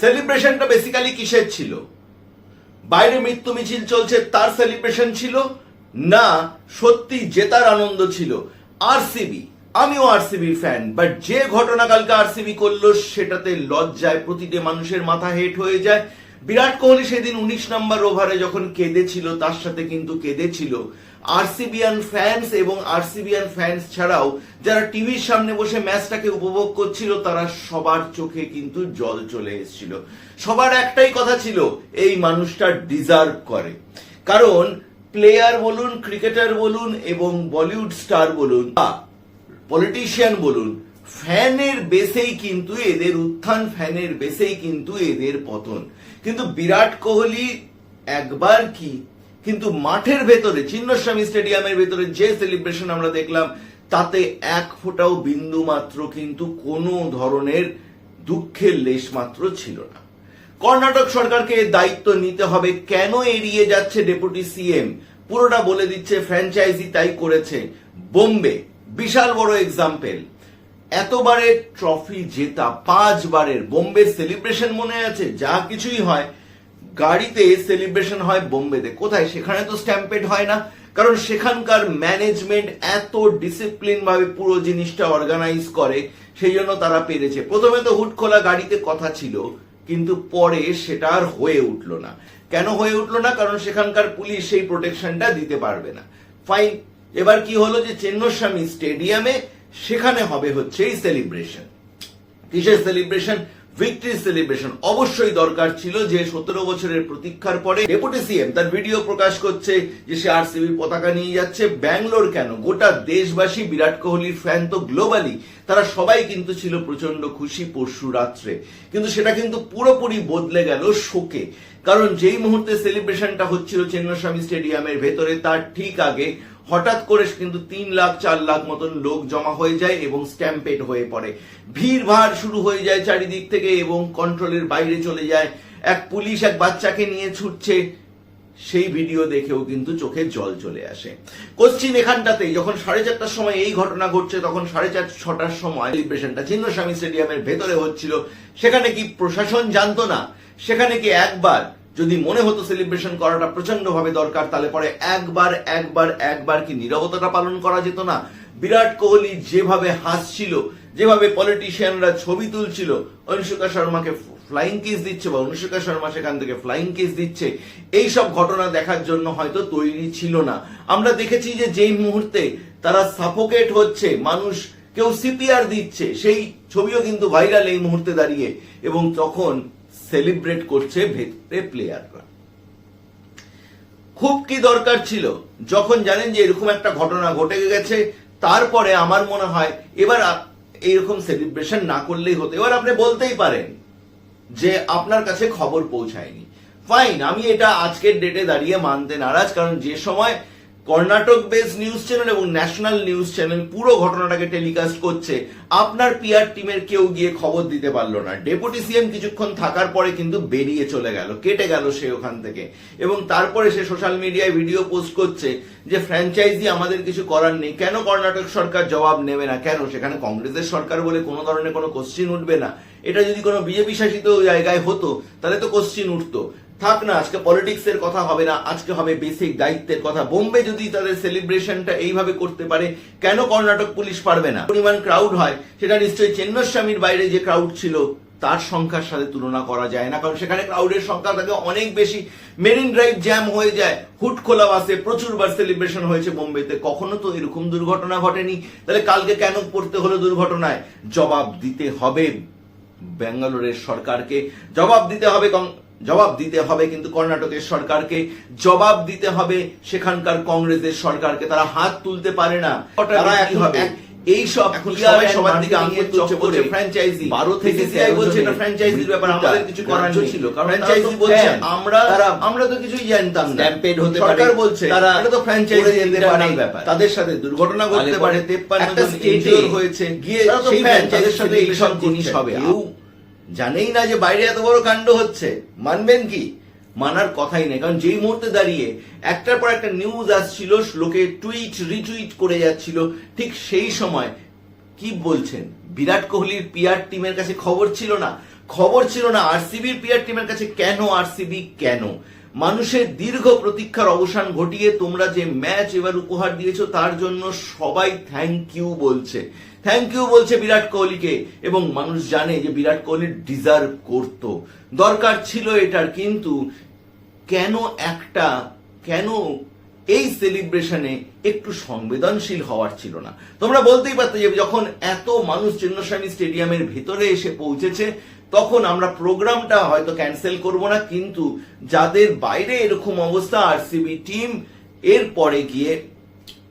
সেলিব্রেশনটা basically কিসের ছিল? বাইরে মৃত্যু মিছিল চলছে, তার সেলিব্রেশন ছিল? না, সত্যি জেতার আনন্দ ছিল। আরসিবি আমিও আরসিবির ফ্যান বাট যে ঘটনা কালকে আর আরসিবি করল, সেটাতে লজ্জায় প্রতিটি মানুষের মাথা হেট হয়ে যায়। বিরাট কোহলি সেদিন উনিশ নম্বর ওভারে যখন কেঁদেছিল, তার সাথে কিন্তু কেঁদেছিল আরসিবিয়ান ফ্যান্স এবং আরসিবিয়ান ফ্যান্স ছাড়াও যারা টিভির সামনে বসে ম্যাচটাকে উপভোগ করছিল, তারা সবার চোখে কিন্তু জল চলে এসেছিল। সবার একটাই কথা ছিল, এই মানুষটা ডিজার্ভ করে। কারণ প্লেয়ার বলুন ক্রিকেটার বলুন এবং বলিউড স্টার বলুন, বা পলিটিশিয়ান বলুন ফ্যানের বেসেই কিন্তু এদের, উত্থান ফ্যানের বেসেই কিন্তু এদের পতন। কিন্তু বিরাট কোহলি একবার কি কিন্তু মাঠের ভেতরে, চিন্নস্বামী স্টেডিয়ামের ভেতরে যে সেলিব্রেশন আমরা দেখলাম, তাতে এক ফোঁটাও বিন্দু মাত্র কিন্তু কোনো ধরনের দুঃখের লেশ মাত্র ছিল না। কর্ণাটক সরকারকে দায়িত্ব নিতে হবে, কেন এড়িয়ে যাচ্ছে ডেপুটি সিএম? পুরোটা বলে দিচ্ছে ফ্র্যাঞ্চাইজি তাই করেছে। বোম্বে, বিশাল বড় এক্সাম্পল এতবারের ট্রফি জেতা, পাঁচবারের বোম্বে সেলিব্রেশন মনে আছে, যা কিছুই হয় গাড়িতে সেলিব্রেশন হয় বোম্বেতে। কোথায়? সেখানে তো স্ট্যাম্পেড হয় না। কারণ সেখানকার ম্যানেজমেন্ট এত ডিসিপ্লিন ভাবে পুরো জিনিসটা অর্গানাইজ করে, সেই জন্য তারা পেরেছে। প্রথমে তো হুট খোলা গাড়িতে কথা ছিল, কিন্তু পরে সেটা আর হয়ে উঠল না। কেন হয়ে উঠল না? কারণ সেখানকার পুলিশ সেই প্রোটেকশনটা দিতে পারবে না। ফাইন এবার কি হলো যে চেন্নস্বামী স্টেডিয়ামে সেখানে হবে হচ্ছে এই সেলিব্রেশন কিসের সেলিব্রেশন ভিক্টরি সেলিব্রেশন অবশ্যই দরকার ছিল যে সতেরো বছরের প্রতীক্ষার পরে ডেপুটি সিএম তার ভিডিও প্রকাশ করছে যে সে আরসিবি পতাকা নিয়ে যাচ্ছে। ব্যাঙ্গালোর কেন? গোটা দেশবাসী, বিরাট কোহলির ফ্যান তো গ্লোবালি তারা সবাই কিন্তু ছিল প্রচণ্ড খুশি পরশু রাত্রে। কিন্তু সেটা কিন্তু পুরোপুরি বদলে গেল শোকে। কারণ যেই মুহূর্তে সেলিব্রেশনটা হচ্ছিল চেন্নস্বামী স্টেডিয়ামের ভেতরে, তার ঠিক আগে হঠাৎ করে কিন্তু তিন লাখ, চার লাখ মতন লোক জমা হয়ে যায় এবং স্ট্যাম্পেড হয়ে পড়ে। ভিড় ভাড় শুরু হয়ে যায় চারিদিক থেকে এবং কন্ট্রোলের বাইরে চলে যায়। এক পুলিশ এক বাচ্চাকে নিয়ে ছুটছে। সেই ভিডিও দেখেও কিন্তু চোখে জল চলে আসে। কোশ্চিন এখানটাতে যখন সাড়ে চারটার সময় এই ঘটনা ঘটছে, তখন সাড়ে চার, ছটার সময় সেলিব্রেশনটা চিন্নস্বামী স্টেডিয়ামের ভেতরে হচ্ছিল। সেখানে কি প্রশাসন জানতো না? সেখানে কি একবার যদি মনে হতো সেলিব্রেশন করাটা প্রচণ্ড ভাবে দরকার, তাহলে পরে একবার একবার একবার কি নিরবতাটা পালন করা যেত না? বিরাট কোহলি যেভাবে হাসছিল, যেভাবে পলিটিশিয়ানরা ছবি তুলছিল অনুষ্কা শর্মাকে ফ্লাইং কিস দিচ্ছে বা অনুষ্কা শর্মা সেখান থেকে ফ্লাইং কিস দিচ্ছে এই সব ঘটনা দেখার জন্য হয়তো তৈরি ছিল না। আমরা দেখেছি যে যেই মুহূর্তে তারা সাফোকেট হচ্ছে, মানুষ কেউ সিপিআর দিচ্ছে, সেই ছবিও কিন্তু ভাইরাল এই মুহূর্তে দাঁড়িয়ে। এবং তখন সেলিব্রেট করছে ভেতরে প্লেয়াররা খুব কি দরকার ছিল? যখন জানেন যে এরকম একটা ঘটনা ঘটে গেছে, তারপরে আমার মনে হয় এবার এইরকম সেলিব্রেশন না করলেই হতো। এবার আপনি বলতেই পারেন যে আপনার কাছে খবর পৌঁছায়নি। ফাইন আমি এটা আজকের ডেটে দাঁড়িয়ে মানতে নারাজ, কারণ যে সময় কর্ণাটক বেস নিউজ চ্যানেল এবং ন্যাশনাল নিউজ চ্যানেল পুরো ঘটনাটাকে টেলিকাস্ট করছে। আপনার পিআর টিমের কেউ গিয়ে খবর দিতে পারল না। ডেপুটি সিএম কিছুক্ষণ থাকার পরে কিন্তু বেরিয়ে চলে গেল, কেটে গেল সে ওখান থেকে। এবং তারপরে সে সোশ্যাল মিডিয়ায় ভিডিও পোস্ট করছে যে ফ্র্যাঞ্চাইজি আমাদের কিছু করার নেই। কেন কর্ণাটক সরকার জবাব নেবে না? কেন? সেখানে কংগ্রেসের সরকার বলে কোনো ধরনের কোনো কোশ্চিন উঠবে না। এটা যদি কোনো বিজেপি শাসিত জায়গায় হতো, তাহলে তো কোশ্চিন উঠতো। থাক না, আজকে পলিটিক্স এর কথা হবে না, আজকে হবে বেসিক দায়িত্বের কথা। বোম্বে যদি তাদের সেলিব্রেশনটা এইভাবে করতে পারে, কেন কর্ণাটক পুলিশ পারবে না? পরিমাণ ক্রাউড হয়, সেটা নিশ্চয়ই চেন্নস্বামীর বাইরে যে ক্রাউড ছিল, তার সংখ্যার সাথে তুলনা করা যায় না, কারণ সেখানে ক্রাউডের সংখ্যা থাকে অনেক বেশি। মেরিন ড্রাইভ জ্যাম হয়ে যায়, হুট খোলা বাসে প্রচুর বার সেলিব্রেশন হয়েছে বোম্বেতে। কখনো তো এরকম দুর্ঘটনা ঘটেনি। তাহলে কালকে কেন পড়তে হলো দুর্ঘটনায়? জবাব দিতে হবে। ব্যাঙ্গালোরের সরকারকে। জবাব দিতে হবে জবাব দিতে হবে কিন্তু কর্ণাটকের সরকারকে। জবাব দিতে হবে সেখানকার কংগ্রেসের সরকারকে। তারা হাত তুলতে পারে না। তারা এই সব এখন সবাই সবার দিকে আঙুল ফ্র্যাঞ্চাইজি বারো থেকে সিআই বলছে এটা ফ্র্যাঞ্চাইজির ব্যাপার আমাদের কিছু করার ছিল কারণ ফ্র্যাঞ্চাইজি বলছে আমরা আমরা তো কিছুই জানতাম না। Stampede হতে পারে। সরকার বলছে তারা এটা তো ফ্র্যাঞ্চাইজি দিতে পারে। ব্যাপার তাদের সাথে দুর্ঘটনা ঘটতে পারে পরে তেপ্পান্ন একটা জন হয়েছে। গিয়ে সেই তাদের সাথে এইসব celebration জিনিস হবে। জানেই না যে বাইরে এত বড় কাণ্ড হচ্ছে। মানবেন কি? মানার কথাই নেই। কারণ যেই মুহূর্তে দাঁড়িয়ে একটার পর একটা নিউজ আসছিল লোকে টুইট রিটুইট করে যাচ্ছিল, ঠিক সেই সময় কি বলছেন? বিরাট কোহলির পিআর টিমের কাছে খবর ছিল না? খবর ছিল না আরসিবির পিয়ার টিমের কাছে কেন আরসিবি কেন? মানুষের দীর্ঘ প্রতীক্ষার অবসান ঘটিয়ে তোমরা যে ম্যাচ এবার উপহার দিয়েছ, তার জন্য সবাই থ্যাংক ইউ বলছে। থ্যাংক ইউ বলছে বিরাট কোহলিকে। এবং মানুষ জানে যে বিরাট কোহলি ডিজার্ভ করত। দরকার ছিল এটার, কিন্তু কেন একটা, কেন এই সেলিব্রেশনে একটু সংবেদনশীল হওয়ার ছিল না? তোমরা বলতেই পারতে যে যখন এত মানুষ চিন্নস্বামী স্টেডিয়ামের ভেতরে এসে পৌঁছেছে, তখন আমরা প্রোগ্রামটা হয়তো ক্যান্সেল করব না, কিন্তু যাদের বাইরে এরকম অবস্থা আরসিবি টিম এর পরে গিয়ে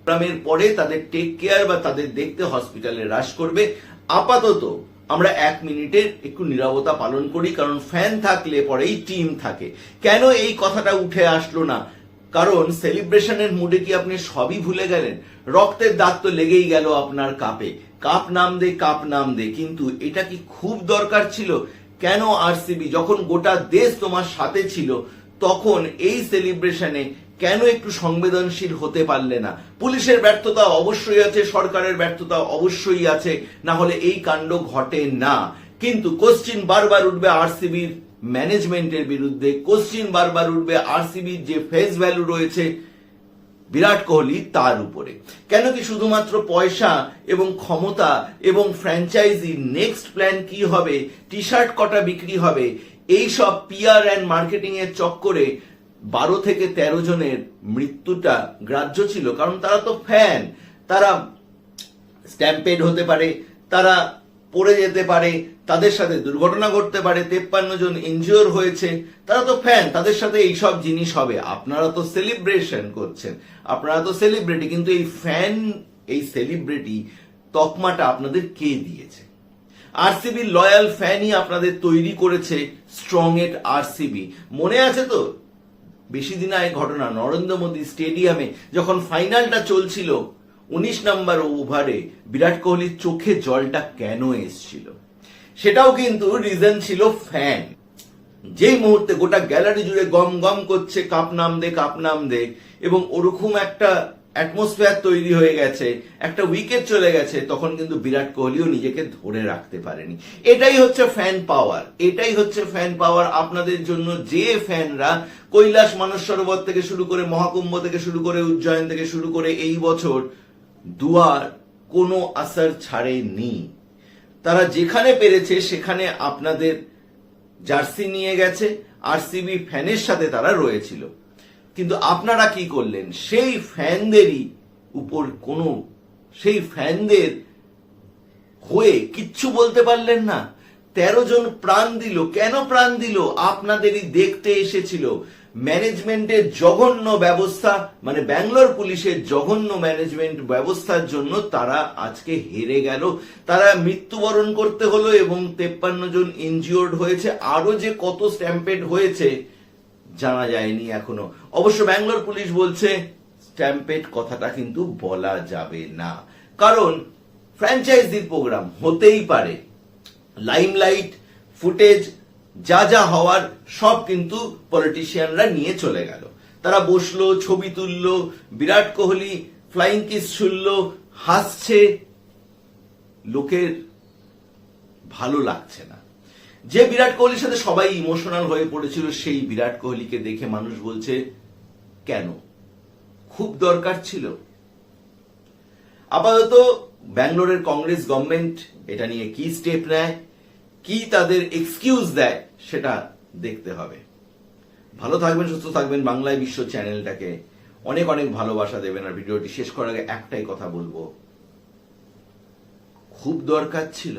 প্রোগ্রামের পরে তাদের টেক কেয়ার বা তাদের দেখতে হসপিটালে রাশ করবে। আপাতত আমরা এক মিনিটের একটু নিরবতা পালন করি, কারণ ফ্যান থাকলে পরেই টিম থাকে। কেন এই কথাটা উঠে আসলো না? কারণ সেলিব্রেশনের মুডে কি আপনি সবই ভুলে গেলেন? রক্তের দাগ তো লেগেই গেল আপনার কাপে। কাপ নাম দে, কাপ নাম দে, কিন্তু এটা কি খুব দরকার ছিল? কেন আরসিবি যখন গোটা দেশ তোমার সাথে ছিল, তখন এই সেলিব্রেশনে কেন একটু সংবেদনশীল হতে পারলে না? পুলিশের ব্যর্থতা অবশ্যই আছে, সরকারের ব্যর্থতা অবশ্যই আছে, না হলে এই কাণ্ড ঘটে না। কিন্তু কোশ্চিন বারবার উঠবে আরসিবির ম্যানেজমেন্টের বিরুদ্ধে, কোশ্চিন বারবার উঠবে আরসিবির যে ফেস ভ্যালু রয়েছে বিরাট কোহলি তার উপরে। কেন কি শুধুমাত্র পয়সা এবং ক্ষমতা এবং ফ্র্যাঞ্চাইজি নেক্সট প্ল্যান কি হবে? টি শার্ট কটা বিক্রি হবে? এইসব পিআর অ্যান্ড মার্কেটিং এর চক্করে বারো থেকে তেরো জনের মৃত্যুটা গ্রাহ্য ছিল, কারণ তারা তো ফ্যান তারা স্ট্যাম্পেড হতে পারে, তারা পড়ে যেতে পারে, তাদের সাথে দুর্ঘটনা ঘটতে পারে, তেপ্পান্ন জন ইনজিওর হয়েছে, তারা তো ফ্যান তাদের সাথে এইসব জিনিস হবে। আপনারা তো সেলিব্রেশন করছেন, আপনারা তো সেলিব্রিটি কিন্তু এই ফ্যান এই সেলিব্রিটি তকমাটা আপনাদের কে দিয়েছে? আরসিবি লয়াল ফ্যানই আপনাদের তৈরি করেছে স্ট্রং এট আরসিবি মনে আছে তো? বেশি দিন আগে ঘটনা, নরেন্দ্র মোদী স্টেডিয়ামে যখন ফাইনালটা চলছিল, উনিশ নম্বর ওভারে বিরাট কোহলির চোখে জলটা কেন এসছিল? সেটাও কিন্তু রিজন ছিল ফ্যান যেই মুহূর্তে গোটা গ্যালারি জুড়ে গম গম করছে কাপ নাম দে কাপ নাম দে, এবং ওরকম একটা অ্যাটমসফিয়ার তৈরি হয়ে গেছে, একটা উইকেট চলে গেছে, তখন কিন্তু বিরাট কোহলিও নিজেকে ধরে রাখতে পারেনি। এটাই হচ্ছে ফ্যান পাওয়ার এটাই হচ্ছে ফ্যান পাওয়ার আপনাদের জন্য যে ফ্যানরা কৈলাস মানস সরোবর থেকে শুরু করে মহাকুম্ভ থেকে শুরু করে উজ্জয়ন থেকে শুরু করে এই বছর দুয়ার কোনো আসার ছাড়েনি। তারা যেখানে পেরেছে সেখানে আপনাদের জার্সি নিয়ে গেছে আরসিবি ফ্যানের সাথে তারা রয়েছিল। কিন্তু আপনারা কি করলেন? সেই ফ্যানদেরই উপর কোনো, সেই ফ্যানদের হয়ে কিচ্ছু বলতে পারলেন না। তেরো জন প্রাণ দিল। কেন প্রাণ দিল? আপনাদেরই দেখতে এসেছিল। ম্যানেজমেন্টের জঘন্য ব্যবস্থা মানে ব্যাঙ্গালোর পুলিশের জঘন্য ম্যানেজমেন্ট ব্যবস্থার জন্য তারা আজকে হেরে গেল। তারা মৃত্যুবরণ করতে হলো এবং তেপ্পান্ন জন ইনজিওর্ড হয়েছে। আরও যে কত স্ট্যাম্পেড হয়েছে জানা যায়নি এখনও। অবশ্য ব্যাঙ্গালোর পুলিশ বলছে, স্ট্যাম্পেড কথাটা কিন্তু বলা যাবে না। কারণ ফ্র্যাঞ্চাইজির প্রোগ্রাম হতেই পারে। লাইমলাইট ফুটেজ যা যা হওয়ার, সব কিন্তু পলিটিশিয়ানরা নিয়ে চলে গেল। তারা বসল, ছবি তুললো, বিরাট কোহলি ফ্লাইং কিস ছুড়লো, হাসছে। লোকের ভালো লাগছে না। যে বিরাট কোহলির সাথে সবাই ইমোশনাল হয়ে পড়েছিল, সেই বিরাট কোহলিকে দেখে মানুষ বলছে, কেন? খুব দরকার ছিল। আপাতত ব্যাঙ্গালোরের কংগ্রেস গভর্নমেন্ট এটা নিয়ে কি স্টেপ নেয়, কি তাদের এক্সকিউজ দেয়, সেটা দেখতে হবে। ভালো থাকবেন, সুস্থ থাকবেন, বাংলায় বিশ্ব চ্যানেলটাকে অনেক অনেক ভালোবাসা দেবেন। আর ভিডিওটি শেষ করার আগে একটাই কথা বলব, খুব দরকার ছিল।